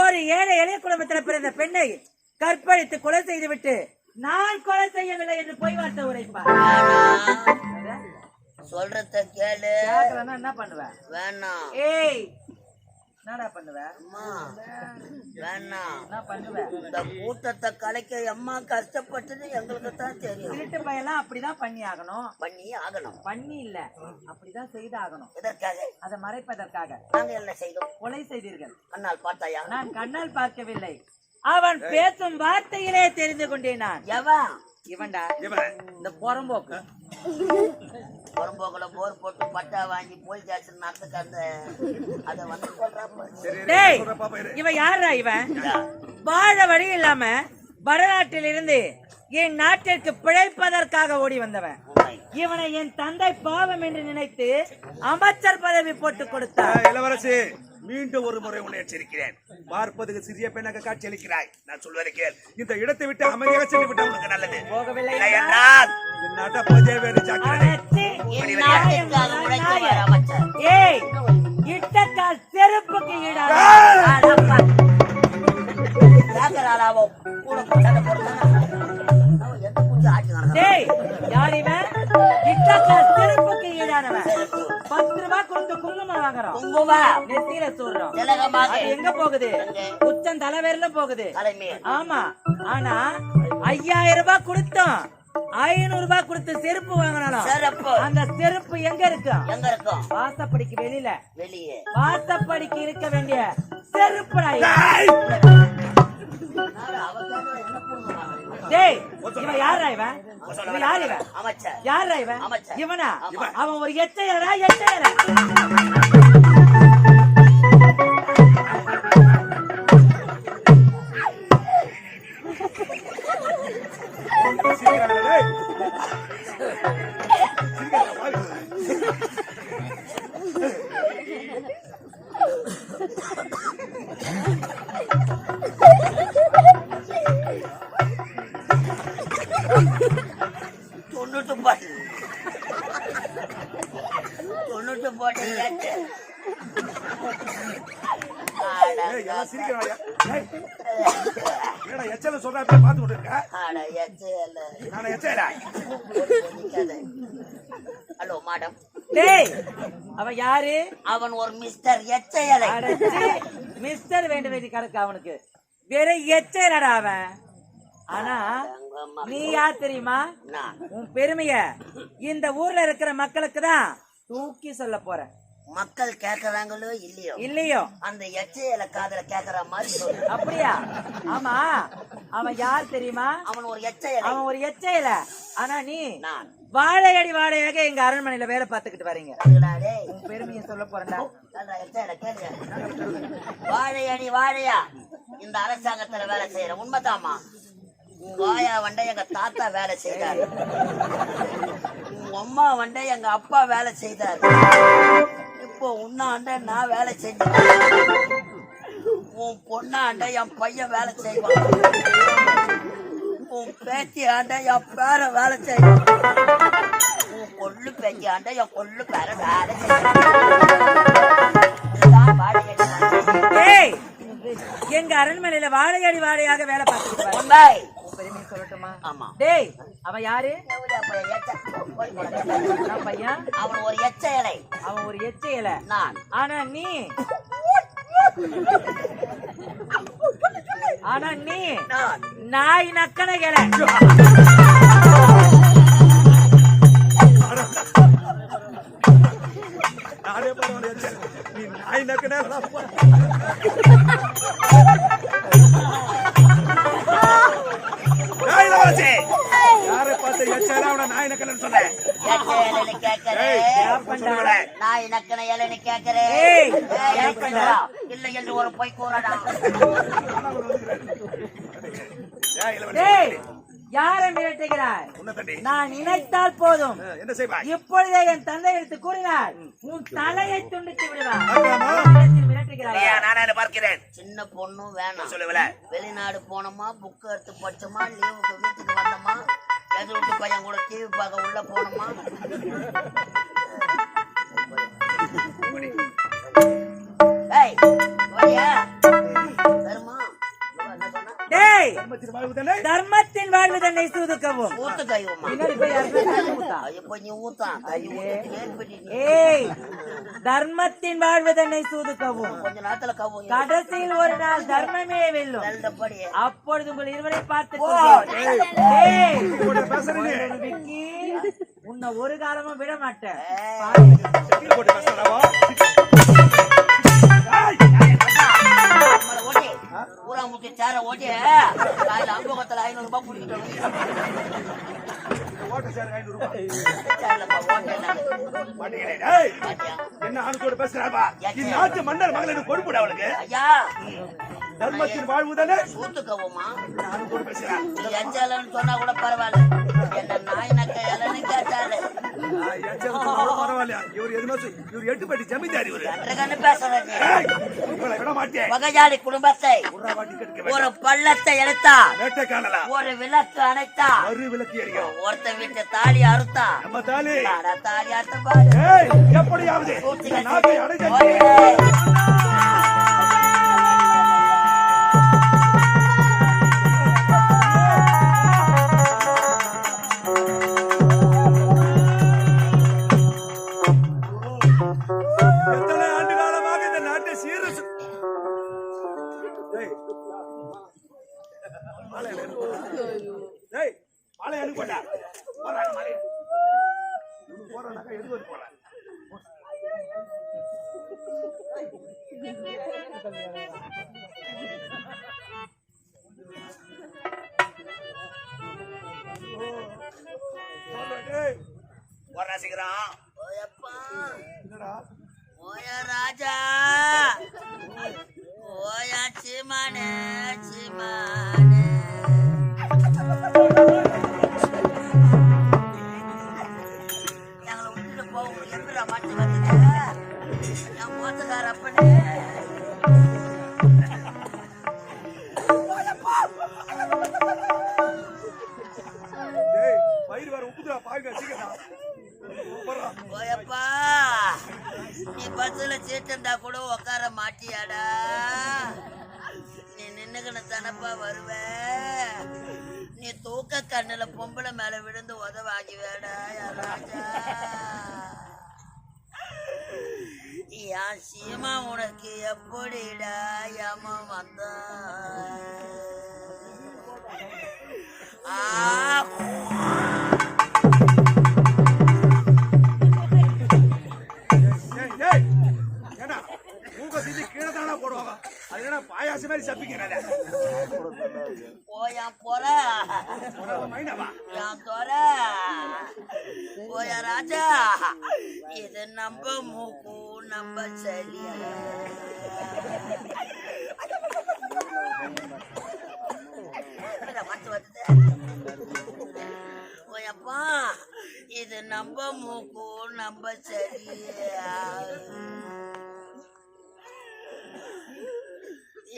ஒரு ஏழை எளிய குடும்பத்தில் பிறந்த பெண்ணை கற்பழித்து கொலை செய்துவிட்டு நான் கொலை செய்யவில்லை என்று பொய் வார்த்தை உரைப்பார். சொல்றத கேளு. என்ன பண்ணுவேன் வேணாம். ஏய் என்னடா பண்ணுவேன் அம்மா வேணாம் என்ன பண்ணுவேன் இந்த கூட்டத்தை கலைக்க அம்மா கஷ்டப்பட்டது எங்களுக்கு தான் தெரியும். திருட்டு பையெல்லாம் அப்படிதான் பண்ணி ஆகணும். பண்ணி ஆகணும். பண்ணி இல்ல. அப்படிதான் செய்தாகணும். இதற்காக அதை மறைப்பதற்காக. நாங்க என்ன செய்தோம்? கொலை செய்தீர்கள். அண்ணால் பார்த்தாயா? நான் கண்ணால் பார்க்கவில்லை. அவன் பேசும் வார்த்தையிலே தெரிந்து கொண்டேன் நான். எவன் இவன்டா இந்த புறம்போக்கு. புறம்போக்குல போர் போட்டு பட்டா வாங்கி போலீஸ் ஸ்டேஷன் நடத்துக்கு அந்த அதை வந்து இவன் யாரா இவன்? வாழ வழி இல்லாம வடநாட்டில் இருந்து என் நாட்டிற்கு பிழைப்பதற்காக ஓடி வந்தவன். இவனை என் தந்தை பாவம் என்று நினைத்து அமைச்சர் பதவி போட்டு கொடுத்தார் இளவரசி. மீண்டும் ஒரு முறை உன்னை எச்சரிக்கிறேன். பார்ப்பதுக்கு சிறிய பெண்ணாக காட்சியளிக்கிறாய். நான் சொல்வதை கேள். இந்த இடத்தை விட்டு அமைதியாக சென்று விட்டா உனக்கு நல்லது. போகவில்லை என்றால்? நடப்பதே வேறு இட்டக்கால் செருப்புக்கு டேய் யார் இவன்? இட்டக்கால் செருப்புக்கு ஈடானவன். பத்து ரூபாய் கொடுத்து குங்குமம் வாங்குறோம். குங்குமம். நெத்தியில சொல்றோம் எங்க போகுது? உச்சம் தலைவரில போகுது. ஆமா. ஆனா ஐயாயிரம் ரூபாய் கொடுத்தோம். ஐநூறு ரூபாய் கொடுத்து செருப்பு வாங்கினாலும் சிறப்பு அந்த செருப்பு எங்க இருக்கு? எங்க இருக்கும் வாசப்படிக்கு வெளியில. வெளியே. வாசப்படிக்கு இருக்க வேண்டிய செருப்புடா இது. டேய் இவன் யாரா இவன்? இவன் யார் இவன்? யாரா இவன். இவனா. அவன் ஒரு எச்சையரா எச்சையரா? மேடம் டேய் அவன் யாரு? அவன் ஒரு மிஸ்டர் எச்சயலை. மிஸ்டர் வேண்ட வேண்டி கிடக்கு அவனுக்கு. வேற எச்சையலடா அவன். ஆனா நீ யார் தெரியுமா? உன் பெருமைய இந்த ஊர்ல இருக்கிற மக்களுக்கு தான் தூக்கி சொல்ல போற மக்கள் கேக்குறாங்களோ இல்லையோ? இல்லையோ. அந்த எச்சையில காதல கேக்குற மாதிரி அப்படியா? ஆமா. அவன் யார் தெரியுமா? அவன் ஒரு எச்சையலை அவன் ஒரு எச்சையில ஆனா நீ நான். வாழையடி வாழையாக எங்க அரண்மனையில வேலை பார்த்துக்கிட்டு வரீங்க. உன் பெருமையை சொல்ல போறேன்டா. வாழையடி வாழையா? இந்த அரசாங்கத்துல வேலை செய்யற உண்மைதாமா ஆயா வண்ட எங்க தாத்தா வேலை செய்தாரு. உங்க அம்மா வண்ட எங்க அப்பா வேலை செய்தாரு. இப்போ உன்னாண்ட நான் வேலை செஞ்சேன் உன் பொண்ணாண்ட என் பையன் வேலை செய்வான். உன் பேத்தி ஆண்ட என் பேர வேலை செய்வான். உன் கொள்ளு பேத்தி ஆண்ட என் கொள்ளு பேர வேலை செய்வான். எங்க அரண்மனையில வாழையடி வாழையாக வேலை பார்த்துக்கிட்டு பெருமையை சொல்லட்டுமா? ஆமா. டேய் அவன் யாரு? எச்ச- பையன்? அவன் ஒரு எச்ச இலை. அவன் ஒரு எச்சையில நான். ஆனா நீ? ஆனா நீ? நான். நாய் நக்கன கேள நானே நீ நாய் நக்கனே அவன நாய் நக்கனன்னு சொன்னேன். நான் இனக்கன இலைன்னு கேட்கிறேன்? இல்லை என்று ஒரு பொய் கூறடா. யாரை மிரட்டுகிறாய்? உன்னை தட்டி. நான் நினைத்தால் போதும். ஆ, என்ன செய்வாய்? இப்பொழுதே என் தந்தை எடுத்து கூறினார். உன் தலையை துண்டித்து விடுவார் பார்க்கிறேன்? சின்ன பொண்ணும் வேணாம். சொல்லுவல? வெளிநாடு போனோமா புக் எடுத்து படிச்சோமா லீவுக்கு வீட்டுக்கு வந்தோமா பையன் கூட டிவி பார்க்க உள்ள போனோமா? ஏய், தன்னை ஊத்து கைவுமா ஊத்தான் கை ஏய் தர்மத்தின் வாழ்வு தன்னை சூதுக்கவும் கொஞ்ச நேரத்துல கவ்வும் கடைசியில் ஒரு நாள் தர்மமே வெல்லும். அப்பொழுது உங்கள் இருவரை பார்த்து உன்னை ஒரு காலமும் விட மாட்டேன். முத்தி சேர ஓட்டி காலையில அம்பகத்துல ஐநூறு ரூபாய் குடிக்கிட்டோம் ஓட்ட சேர் ஐநூறு ரூபாய் என்ன? ஆணுத்தோடு பேசுறாப்பா இந்நாட்டு மன்னர் மகள் எனக்கு பொறுப்புடா அவளுக்கு. ஐயா. தர்மத்தின் வாழ்வுதானே ஊத்து கவுமா ஆணுத்தோடு பேசுறா? நீ எஞ்சலன்னு சொன்னா கூட பரவாயில்ல. இவர் ஜமீன்தார் இவரு. விட மாட்டேன். வகையாடி குடும்பத்தை ஒரு பள்ளத்தை எடுத்தா வேட்டை காணலாம் ஒரு விளக்கு அணைத்தா மறு விளக்கு எரியும் ஒருத்த வீட்டு தாலி அறுத்தா நம்ம தாலி. அட தாலி அறுத்த பாரு ஏய் எப்படியாவது இந்த நாட்டை அடைஞ்சு என்னடா? ஓய ராஜா. ஓயா சீமானே சீமானே. எங்களை விட்டுட்டு போக எப்படிடா மாட்டி வந்தது என் அப்பனே. சீமா உனக்கு எப்படிடா யம வந்த? பாயாசம் மாதிரி சப்பிக்கிறாங்க போயா போற போயா ராஜா. இது நம்ம மூக்கு. நம்ம சரியா என்னடா ஓயப்பா இது நம்ம மூக்கு நம்ம சரியா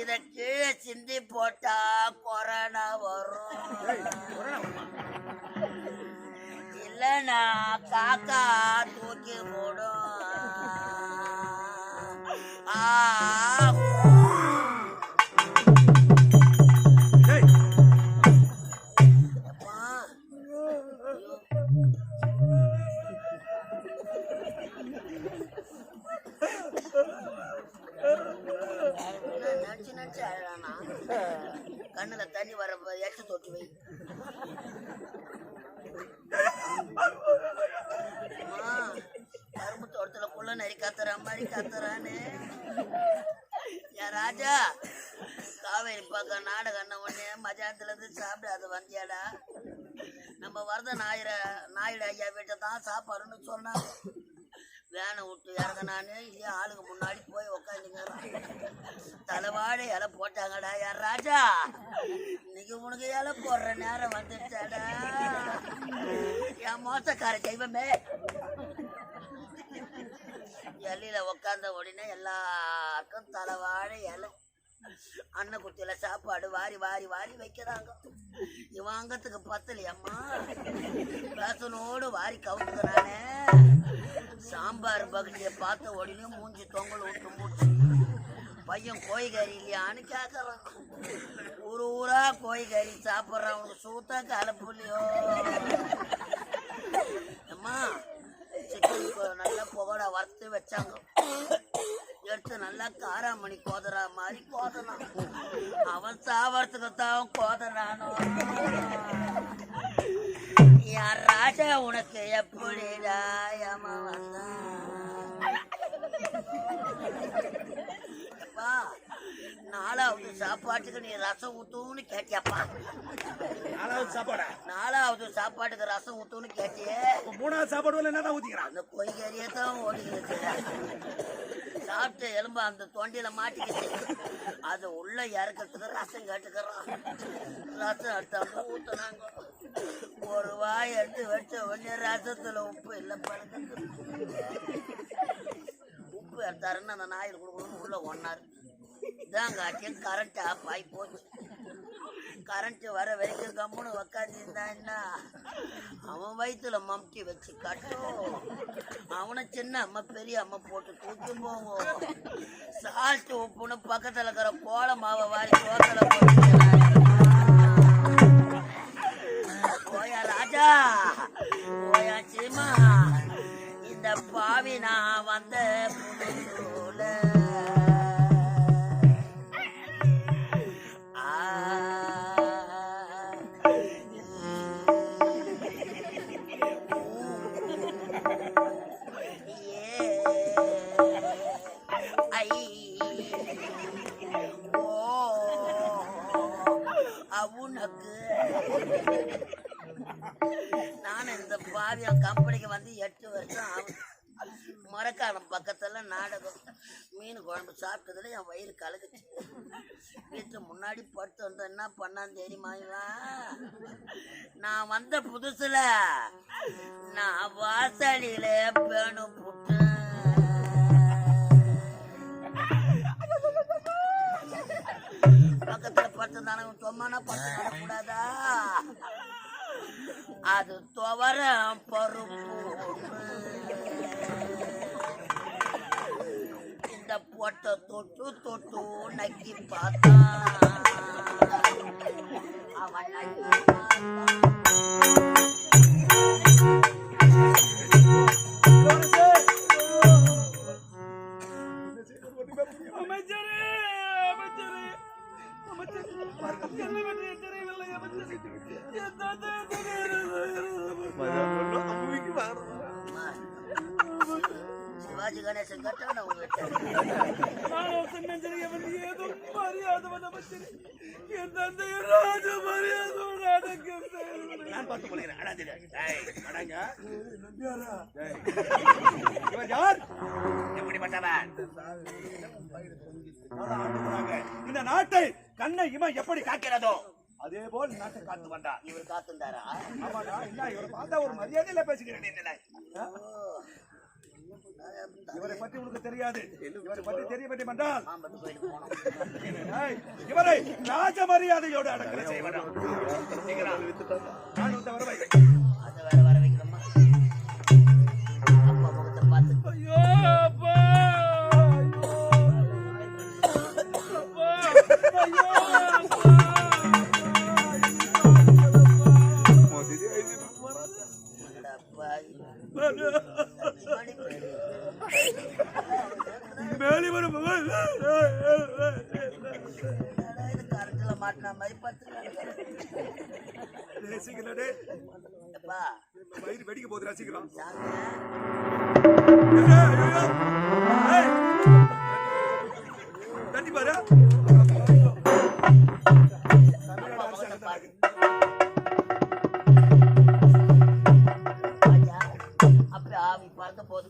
இத கீழே சிந்தி போட்டா கொரோனா வரும். அழறானா? கண்ணுல தண்ணி வர எட்டு தொட்டு வை. கரும்பு தோட்டத்துல புள்ள நரி கத்துற மாதிரி கத்துறானே என் ராஜா காவேரி பக்கம் நாடகம் அண்ணன் உடனே மதியானத்துல இருந்து சாப்பிடாத வந்தியாடா. நம்ம வரத ஞாயிற நாயுடு ஐயா வீட்டை தான் சாப்பாடுன்னு சொன்னாங்க. வேனை விட்டு இறங்கினானே இல்லையா ஆளுங்க முன்னாடி போய் வாழை இலை போட்டாங்கடா யார் ராஜா. இன்னைக்கு உனக்கு இலை போடுற நேரம் வந்துடுச்சாடா என் மோசக்கார தெய்வமே. எல்லையில உக்காந்த உடனே எல்லாருக்கும் தலைவாழை இலை. அண்ணன் குட்டியில சாப்பாடு வாரி வாரி வாரி வைக்கிறாங்க. இவங்கத்துக்கு பத்தலையம்மா. பேசனோடு வாரி கவுத்துக்கிறானே. சாம்பார் பகுதியை பார்த்த உடனே மூஞ்சி தொங்கல் விட்டு மூச்சு பையன் கோழிக்கறி இல்லையான்னு கேக்குறான். ஊரு ஊரா கோழிக்கறி சாப்பிட்றான். அவனுக்கு சூத்தா கலப்புலையோ. அம்மா சிக்கன் நல்லா புகழ வறுத்து வச்சாங்க. எடுத்து நல்லா காராமணி கோதரா மாதிரி கோதனான் அவன் சாவறதுக்கு தான் கோதறானோ. யார் ராஜா உனக்கு எப்படிடா ஏமா வந்தான் அப்பா, நாலாவது சாப்பாட்டுக்கு நீ ரசம் ஊத்துன்னு கேட்டியப்பா. நாலாவது சாப்பாடா? நாலாவது சாப்பாட்டுக்கு ரசம் ஊத்துன்னு கேட்டியே. மூணாவது சாப்பாடு என்னதான் ஊத்திக்கிறான் அந்த பொய்கறியே தான் ஓடிக்கிட்டு சாப்பிட்டு எலும்பு அந்த தொண்டியில மாட்டிக்கிச்சு. அது உள்ள இறக்கிறதுக்கு ரசம் கேட்டுக்கிறான். ரசம் எடுத்தாங்க ஊத்துனாங்க. ஒரு வாய் எடுத்து வச்ச உடனே ரசத்துல உப்பு இல்லை பழக்கத்து உப்பு எடுத்தாருன்னு அந்த நாயில் கொடுக்கணும்னு உள்ள ஒன்னாரு இதாங்காட்டியும் கரண்ட் ஆஃப் ஆகி போச்சு. கரண்ட் வர வரைக்கும் கம்முன்னு உக்காந்துருந்தான்னா அவன் வயிற்றுல மம்டி வச்சு கட்டும் அவனை சின்ன அம்மா பெரிய அம்மா போட்டு தூக்கி போவோம். சால்ட்டு உப்புன்னு பக்கத்துல இருக்கிற கோல மாவை வாரி சோத்துல போட்டு உனக்கு. நான் இந்த பாவியம் கம்பெனிக்கு வந்து எட்டு வருஷம் மரக்காலம் பக்கத்துல நாடகம் மீன் குழம்பு சாப்பிட்டதுல என் வயிறு கலக்குச்சு. வீட்டு முன்னாடி படுத்து வந்து என்ன பண்ணான்னு தெரியுமா நான் வந்த புதுசுல நான் வாசலில பேணு புட்டேன் தானே சொம்மானா படுத்து நடக்கூடாதா அது துவர பருப்பு. இந்த பொட்டை தொட்டு தொட்டு நக்கி பார்த்தா. அவன் நக்கி பார்த்தான். இந்த நாட்டை கண்ணை இவன் எப்படி காக்கிறதோ அதே போல் நாட்டை காத்து வந்தா இவர் காத்துந்தாரா ஆமாடா என்ன இவரை பார்த்தா ஒரு மரியாதையில பேசுகிறேன் இவரை பற்றி உனக்கு தெரியாது. இவரை பற்றி தெரிய வேண்டும் என்றால் இவரை ராஜ மரியாதையோடு அடக்கலை செய்வனா நான் வந்து வர மாட்டின மாதிரி பத்து ரசிக்கிறே அப்பா வயிறு வெடிக்க போகுது ரசிக்கிறோம் சாங்க தட்டி பாரு அப்பா பார்த்த போது